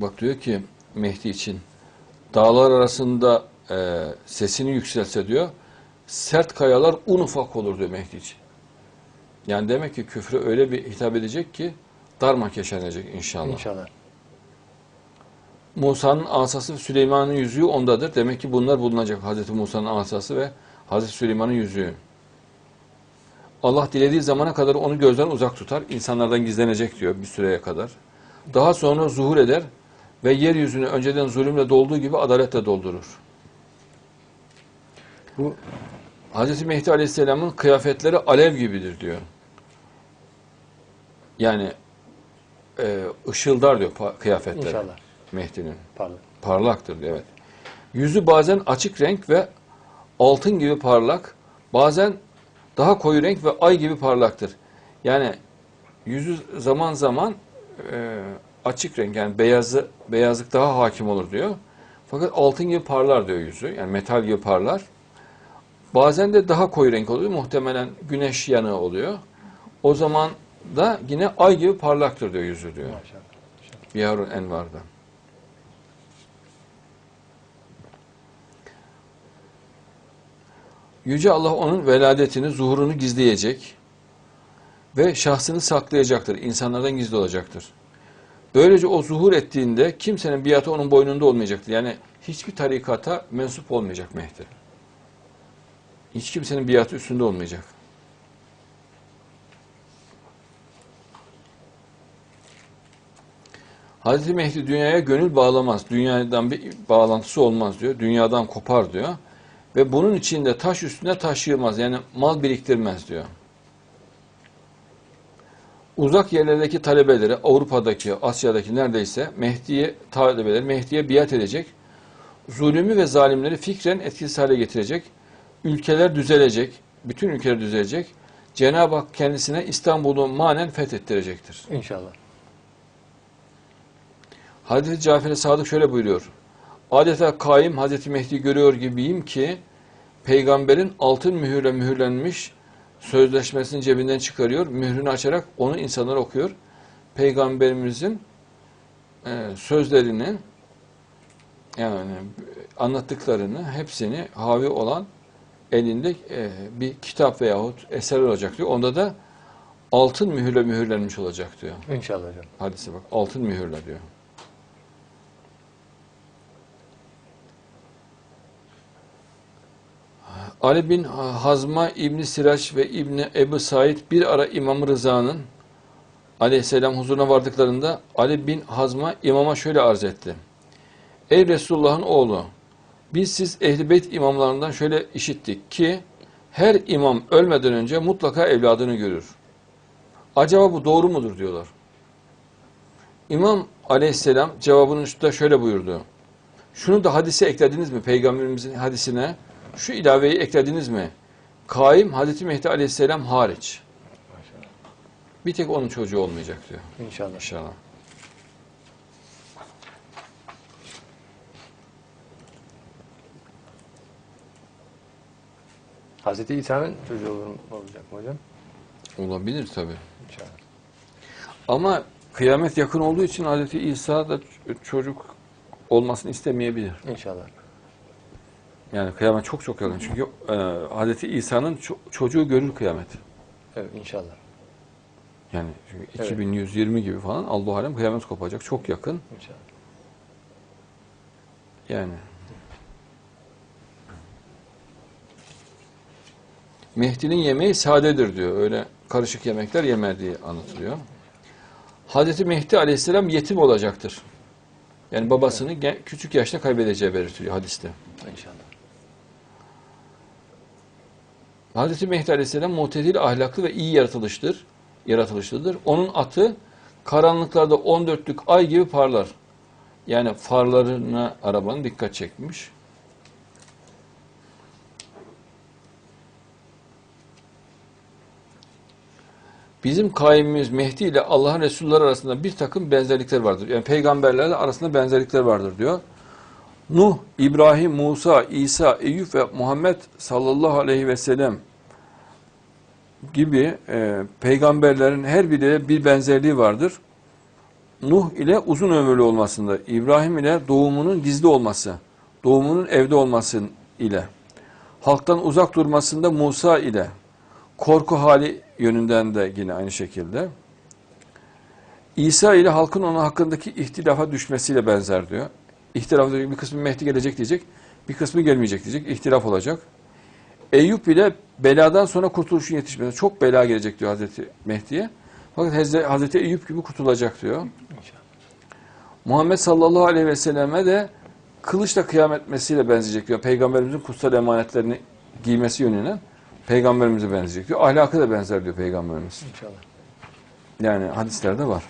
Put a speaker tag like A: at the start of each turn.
A: Bak diyor ki Mehdi için dağlar arasında e, sesini yükseltse diyor sert kayalar un ufak olur diyor Mehdi için. Yani demek ki küfre öyle bir hitap edecek ki darmak yaşanacak inşallah.
B: İnşallah.
A: Musa'nın asası Süleyman'ın yüzüğü ondadır. Demek ki bunlar bulunacak. Hazreti Musa'nın asası ve Hazreti Süleyman'ın yüzüğü. Allah dilediği zamana kadar onu gözden uzak tutar. İnsanlardan gizlenecek diyor bir süreye kadar. Daha sonra zuhur eder ve yeryüzünü önceden zulümle dolduğu gibi adaletle doldurur.
B: Bu
A: Hazreti Mehdi Aleyhisselam'ın kıyafetleri alev gibidir diyor. Yani e, ışıldar diyor kıyafetleri
B: inşallah.
A: Mehdi'nin.
B: Pardon.
A: Parlaktır diyor, evet. Yüzü bazen açık renk ve altın gibi parlak, bazen daha koyu renk ve ay gibi parlaktır. Yani yüzü zaman zaman e, açık renk yani beyazı beyazlık daha hakim olur diyor. Fakat altın gibi parlar diyor yüzü. Yani metal gibi parlar. Bazen de daha koyu renk oluyor. Muhtemelen güneş yanığı oluyor. O zaman da yine ay gibi parlaktır diyor yüzü diyor. Biharul Envar'da. Yüce Allah onun veladetini, zuhurunu gizleyecek ve şahsını saklayacaktır. İnsanlardan gizli olacaktır. Böylece o zuhur ettiğinde kimsenin biatı onun boynunda olmayacaktır. Yani hiçbir tarikata mensup olmayacak Mehdi. Hiç kimsenin biatı üstünde olmayacak. Hazreti Mehdi dünyaya gönül bağlamaz. Dünyadan bir bağlantısı olmaz diyor. Dünyadan kopar diyor. Ve bunun içinde taş üstüne taş yığmaz. Yani mal biriktirmez diyor. Uzak yerlerdeki talebeleri, Avrupa'daki, Asya'daki neredeyse Mehdi'ye talebeleri Mehdi'ye biat edecek. Zulümü ve zalimleri fikren etkisiz hale getirecek. Ülkeler düzelecek. Bütün ülkeler düzelecek. Cenab-ı Hak kendisine İstanbul'u manen fethettirecektir.
B: İnşallah.
A: Hazreti Cafer-i Sadık şöyle buyuruyor. Adeta kaim Hazreti Mehdi görüyor gibiyim ki peygamberin altın mühürle mühürlenmiş sözleşmesini cebinden çıkarıyor. Mührünü açarak onu insanlara okuyor. Peygamberimizin e, sözlerini yani anlattıklarını hepsini havi olan elinde e, bir kitap veyahut eser olacak diyor. Onda da altın mühürle mühürlenmiş olacak diyor.
B: İnşallah hocam.
A: Hadise bak altın mühürle diyor. Ali bin Hazma İbni Siraç ve İbni Ebu Said bir ara İmam Rıza'nın aleyhisselam huzuruna vardıklarında Ali bin Hazma imama şöyle arz etti. Ey Resulullah'ın oğlu biz siz Ehl-i imamlarından şöyle işittik ki her imam ölmeden önce mutlaka evladını görür. Acaba bu doğru mudur diyorlar. İmam aleyhisselam cevabının üstünde şöyle buyurdu. Şunu da hadise eklediniz mi? Peygamberimizin hadisine şu ilaveyi eklediniz mi? Kaim Hazreti Mehdi aleyhisselam hariç.
B: Maşallah.
A: Bir tek onun çocuğu olmayacak diyor.
B: İnşallah.
A: İnşallah.
B: Hazreti İsa'nın çocuğu olur mu, olacak mı hocam?
A: Olabilir tabi.
B: İnşallah.
A: Ama kıyamet yakın olduğu için Hazreti İsa da çocuk olmasını istemeyebilir.
B: İnşallah.
A: Yani kıyamet çok çok yakın. Çünkü e, Hazreti İsa'nın ço- çocuğu görür kıyamet.
B: Evet inşallah.
A: Yani çünkü
B: Evet.
A: 2120 gibi falan Allah alem kıyamet kopacak. Çok yakın.
B: İnşallah.
A: Yani. Mehdi'nin yemeği sadedir diyor. Öyle karışık yemekler yemer diye anlatılıyor. Hazreti Mehdi aleyhisselam yetim olacaktır. Yani babasını küçük yaşta kaybedeceği belirtiliyor hadiste.
B: İnşallah.
A: Hazreti Mehdi aleyhisselam mutedil ahlaklı ve iyi yaratılıştır. Yaratılışlıdır. Onun atı karanlıklarda 14'lük ay gibi parlar. Yani farlarına arabanın dikkat çekmiş. Bizim kaimimiz Mehdi ile Allah'ın Resulleri arasında bir takım benzerlikler vardır. Yani peygamberlerle arasında benzerlikler vardır diyor. Nuh, İbrahim, Musa, İsa, Eyüp ve Muhammed sallallahu aleyhi ve sellem gibi e, peygamberlerin her biriyle bir benzerliği vardır. Nuh ile uzun ömürlü olmasında, İbrahim ile doğumunun gizli olması, doğumunun evde olması ile, halktan uzak durmasında Musa ile, korku hali yönünden de yine aynı şekilde, İsa ile halkın onun hakkındaki ihtilafa düşmesiyle benzer diyor. İhtilaf diyor, bir kısmı Mehdi gelecek diyecek, bir kısmı gelmeyecek diyecek, ihtilaf olacak. Eyüp ile beladan sonra kurtuluşun yetişmesi. Çok bela gelecek diyor Hazreti Mehdi'ye. Fakat Hazreti- Hazreti Eyüp gibi kurtulacak diyor.
B: İnşallah.
A: Muhammed sallallahu aleyhi ve selleme de kılıçla kıyam etmesiyle benzeyecek diyor. Peygamberimizin kutsal emanetlerini giymesi yönüne peygamberimize benzeyecek diyor. Ahlakı da benzer diyor peygamberimiz.
B: İnşallah.
A: Yani hadislerde var.